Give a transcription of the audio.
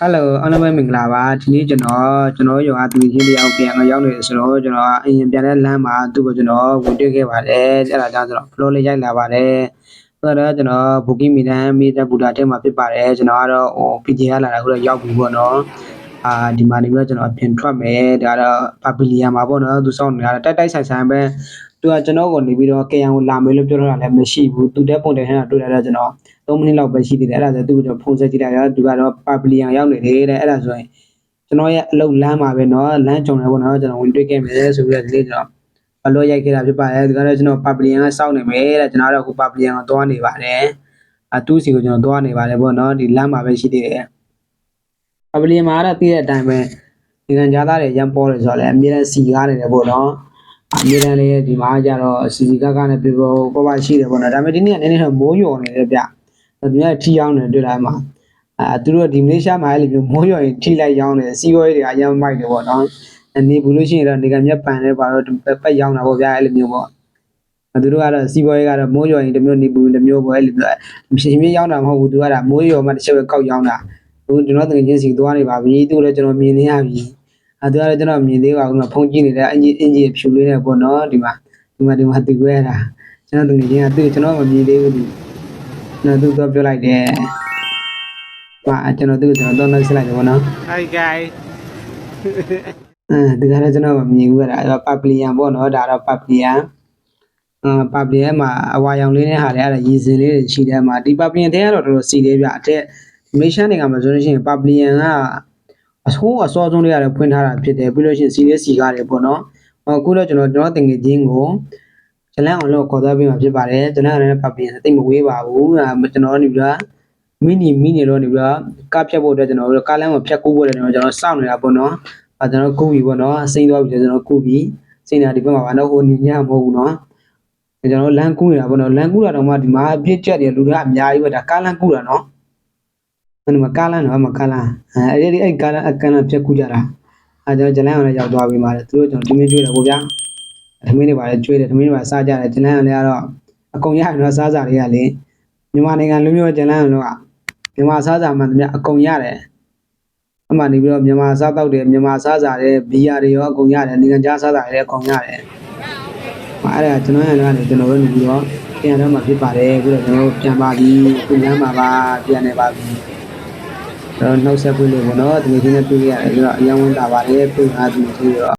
ဟယ်လိုအားလုံးပဲမင်္ဂလာပါဒီနေ့ကျွန်တော်ကျွန်တော်ရွာသူချင်းတယောက်ပြန်ငရောက်နေတယ်ဆိုတော့ကျွန်တော်အရင်ပြန်တဲ့လမ်းမှာသူ့ကိုကျွန်တော်ဝင်တွေ့ခဲ့ပါတယ်အဲ့ဒါကြောင့်ကျွန်တော် flow လေးရိုက်လာပါတယ်ဆိုတော့ကျွန်တော်ဘူကီမီတန်မီတက်ဘူတာထဲမှာဖြစ်ပါတယ်ကျွန်တော်ကတော့ဟို PJ ရလာတာခုတော့ရောက်ပြီပေါ့နော်အာဒီမှာနေပြီးတော့ကျွန်တော်ပြင်ထွက်မယ်ဒါတော့ပပီလီယာမှာပေါ့နော်သူစောင့်နေတာတိုက်တိုက်ဆိုင်ဆိုင်ပဲ သူကကျွန်တော်ကိုနေပြီးတော့ KN ကိုလာမယ်လို့ပြောထားတာလည်းမရှိဘူးသူတက်ပုံတယ်ဟဲ့တွေ့လာတော့ကျွန်တော် 3မိနစ်လောက်ပဲရှိသေးတယ်အဲ့ဒါဆိုသူ့ကိုကျွန်တော်ဖုန်းဆက်ကြည့်လိုက်တော့သူကတော့ပပလီယံရောက်နေတယ်တဲ့အဲ့ဒါဆိုရင်ကျွန်တော်ရဲ့အလုပ်လမ်းမှာပဲเนาะလမ်းကြုံတယ်ပေါ့နော်ကျွန်တော်ဝင်တွေ့ခဲ့မယ်ဆိုပြီးတော့ဒီလေးကျွန်တော်ဘလို့ရိုက်ခဲ့တာဖြစ်ပါတယ်ဒီကတော့ကျွန်တော်ပပလီယံကစောင့်နေမယ်တဲ့ကျွန်တော်ကတော့အခုပပလီယံကိုသွားနေပါတယ်အတူးစီကိုကျွန်တော်သွားနေပါတယ်ပေါ့နော်ဒီလမ်းမှာပဲရှိသေးတယ်ပပလီယံမှာတော့သိတဲ့အတိုင်းပဲဒီကံကြားသားတွေရမ်းပေါ်တယ်ဆိုတော့လည်းအမြဲတမ်းစီကားနေတယ်ပေါ့နော် အမြဲတမ်းလေးဒီမှာကျတော့စီစီကားကားနဲ့ပြပေါ်ပေါ်ပါရှိတယ်ပေါ့နော်ဒါပေမဲ့ဒီနေ့ကနည်းနည်းတော့မိုးရွာနေတယ်ဗျသူများထီရောက်နေတွေ့လာမှာအာသူတို့ဒီမလေးရှားမှာအဲ့လိုမျိုးမိုးရွာရင်ထိလိုက်ရောင်းနေစီးပွားရေးတွေအရင်မိုက်တယ်ပေါ့နော်အနေဘူးလို့ရှိရင်တော့နေကမြက်ပန်လဲပါတော့ပတ်ရောင်းတာပေါ့ဗျာအဲ့လိုမျိုးပေါ့သူတို့ကတော့စီးပွားရေးကတော့မိုးရွာရင်တစ်မျိုးနေဘူးတစ်မျိုးပေါ့အဲ့လိုမျိုးရှင်မြရောင်းတာမဟုတ်ဘူးသူကမိုးရွာမှတစ်ချက်ပဲကောက်ရောင်းတာသူကျွန်တော်တကယ်ချင်းစီသွားနေပါပြီသူလည်းကျွန်တော်မြင်နေရပြီ အဲသူကတော့ကျွန်တော်မြင်သေးပါဘူးနော်ဖုန်းကြည့်နေတဲ့အင်ဂျင်အင်ဂျင်ဖြူလေးနဲ့ပေါ့နော်ဒီမှာဒီမှာဒီမှာသူခွဲတာကျွန်တော်တကယ်ချင်းကသူကျွန်တော်မမြင်သေးဘူးသူကျွန်တော်သူ့တော့ပြောလိုက်တယ်။ဟာကျွန်တော်သူ့ကိုကျွန်တော်တော့နှုတ်ဆက်လိုက်တယ်ဗောနော် Hi guys. ။အဲဒီကလည်းကျွန်တော်မမြင်ဘူးအဲ့ဒါအဲ့တော့ပပလီယံပေါ့နော်ဒါတော့ပပလီယံအာပပလီယံမှာအဝါရောင်လေးနဲ့ဟာလေအဲ့ဒါရည်စင်လေးတွေရှိတယ်မှာဒီပပလီယံတဲကတော့တော်တော်စီလေးပြအထက်မေရှန်တွေကမှာဆိုလို့ရှိရင်ပပလီယံက အဆိုးအစောဆုံးလေးရတယ်ဖွင့်ထားတာဖြစ်တယ်ပြီးလို့ရှိရင်စီလေးစီကားတယ်ပေါ့နော်။အခုတော့ကျွန်တော်ကျွန်တော်တင်ငယ်ချင်းကိုဇလန်အောင်လို့ခေါ်သွားပြီးမှဖြစ်ပါတယ်။ဇလန်အောင်လည်းပပလီယံတိတ်မဝေးပါဘူး။အဲကျွန်တော်နေပြီးတော့မီနီမီနီတော့နေပြီးတော့ကားဖြတ်ဖို့အတွက်ကျွန်တော်တို့ကားလမ်းမှာဖြတ်ကူးဖို့အတွက်ကျွန်တော်စောင့်နေတာပေါ့နော်။အဲကျွန်တော်ကူးပြီပေါ့နော်။စိမ့်သွားပြီကျွန်တော်ကူးပြီ။စိမ့်တာဒီဘက်မှာဘာလို့ဟိုနေညမဟုတ်ဘူးနော်။အဲကျွန်တော်လမ်းကူးနေတာပေါ့နော်။လမ်းကူးတာတော့မှဒီမှာအပြစ်ကျက်တယ်လူတွေကအများကြီးပဲဒါကားလမ်းကူးတာနော်။ အဲ့ဒီမှာကားလမ်းတော့မကားလမ်းအဲအဲ့ဒီအဲ့ကားလမ်းအကန်လမ်းဖြတ်ကူးကြတာ။အဲကျွန်တော်ဂျလန်အောင်လည်းရောက်သွားပြီပါတယ်။သူတို့ကျွန်တော်ဒီမင်းကျွေးတယ်ပေါ့ဗျာ။သမင်းတွေပါလေကျွေးတယ်သမင်းတွေပါစားကြတယ်ဂျလန်အောင်လည်းကတော့အကုန်ရရင်တော့စားစားတွေကလေမြန်မာနိုင်ငံလူမျိုးဂျလန်အောင်တော့မြန်မာစားစာမှန်သမျှအကုန်ရတယ်အမှန်နေပြီးတော့မြန်မာစားတောက်တယ်မြန်မာစားစာတွေဘီယာတွေရောအကုန်ရတယ်နိုင်ငံခြားစားစာတွေလည်းအကုန်ရတယ်။အဲ့ဒါကျွန်တော်ရကနေကျွန်တော်တို့နေပြီးတော့ပြန်တော့မှဖြစ်ပါတယ်အခုတော့ကျွန်တော်တို့ပြန်ပါပြီပြန်လမ်းပါပါပြန်နေပါပြီ။ကျွန် တော်နှုတ်ဆက်ပြလို့ပေါ့နော်ဒီနေ့ချင်းနဲ့တွေ့ရတယ်ဆိုတော့အရင်ဝင်တာပါတယ်ပြန်လာပြီဆိုတော့